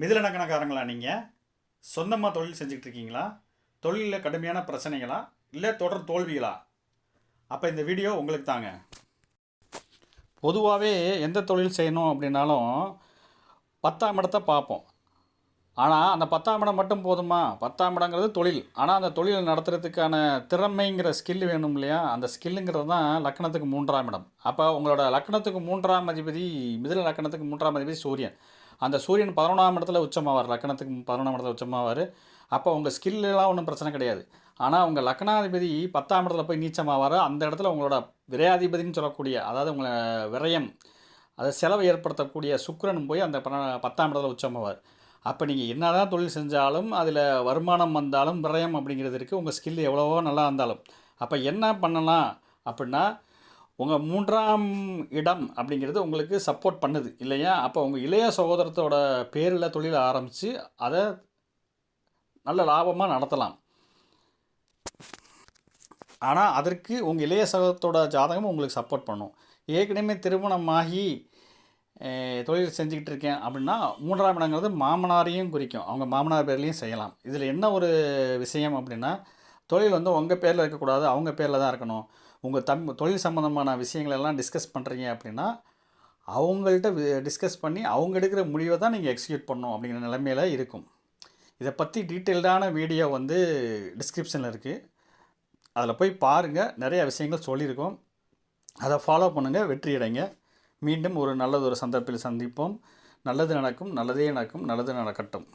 மிதிலனக்கணக்காரங்களா நீங்கள் சொந்தமாக தொழில் செஞ்சுக்கிட்டு இருக்கீங்களா தொழிலில் கடுமையான பிரச்சனைகளா? இல்லை தொடர் தோல்விகளா? அப்போ இந்த வீடியோ உங்களுக்கு தாங்க. பொதுவாகவே எந்த தொழில் செய்யணும் அப்படின்னாலும் பத்தாம் இடத்தை பார்ப்போம். ஆனால் அந்த பத்தாம் இடம் மட்டும் போதுமா? பத்தாம் இடங்கிறது தொழில். ஆனால் அந்த தொழிலை நடத்துகிறதுக்கான திறமைங்கிற ஸ்கில் வேணும் இல்லையா? அந்த ஸ்கில்லுங்கிறது தான் லக்கணத்துக்கு மூன்றாம் இடம். அப்போ உங்களோட லக்கணத்துக்கு மூன்றாம் அதிபதி மிதில லக்கணத்துக்கு மூன்றாம் அதிபதி சூரியன். அந்த சூரியன் பதினொன்றாம் இடத்துல உச்சமாவார் லக்கணத்துக்கு பதினொன்றாம் இடத்துல உச்சமாவார். அப்போ உங்கள் ஸ்கில்லாம் ஒன்றும் பிரச்சனை கிடையாது. ஆனால் உங்கள் லக்னாதிபதி பத்தாம் இடத்துல போய் நீச்சமாவார் அந்த இடத்துல உங்களோட விரையாதிபதினு சொல்லக்கூடிய அதாவது உங்களை விரயம் அதை செலவை ஏற்படுத்தக்கூடிய சுக்கரன் போய் அந்த பத்தாம் இடத்துல உச்சமாவார். அப்போ நீங்கள் என்னதான் தொழில் செஞ்சாலும் அதில் வருமானம் வந்தாலும் விரயம் அப்படிங்கிறது இருக்குது உங்கள் ஸ்கில் எவ்வளவோ நல்லா இருந்தாலும். அப்போ என்ன பண்ணலாம் அப்படின்னா உங்கள் மூன்றாம் இடம் அப்படிங்கிறது உங்களுக்கு சப்போர்ட் பண்ணுது இல்லையா? அப்போ உங்கள் இளைய சகோதரத்தோட பேரில் தொழில் ஆரம்பித்து அதை நல்ல லாபமாக நடத்தலாம். ஆனால் அதற்கு உங்கள் இளைய சகோதரத்தோட ஜாதகம் உங்களுக்கு சப்போர்ட் பண்ணும். ஏற்கனவே திருமணமாகி தொழில் செஞ்சுக்கிட்டு இருக்கேன் அப்படின்னா மூன்றாம் இடங்கிறது மாமனாரையும் குறிக்கும். அவங்க மாமனார் பேர்லேயும் செய்யலாம். இதில் என்ன ஒரு விஷயம் அப்படின்னா தொழில் வந்து உங்கள் பேரில் இருக்கக்கூடாது அவங்க பேரில் தான் இருக்கணும். உங்கள் தம் தொழில் சம்மந்தமான விஷயங்கள் எல்லாம் டிஸ்கஸ் பண்ணுறீங்க அப்படின்னா அவங்கள்ட்ட டிஸ்கஸ் பண்ணி அவங்க எடுக்கிற முடிவை தான் நீங்கள் எக்ஸிக்யூட் பண்ணணும் அப்படிங்கிற நிலைமையில இருக்கும். இதை பற்றி டீட்டெயில்டான வீடியோ வந்து டிஸ்கிரிப்ஷனில் இருக்குது அதில் போய் பாருங்கள் நிறைய விஷயங்கள் சொல்லியிருக்கோம். அதை ஃபாலோ பண்ணுங்கள் வெற்றி அடைங்க. மீண்டும் ஒரு நல்லது ஒரு சந்தர்ப்பத்தில் சந்திப்போம். நல்லது நடக்கும். நல்லதே நடக்கும். நல்லது நடக்கட்டும்.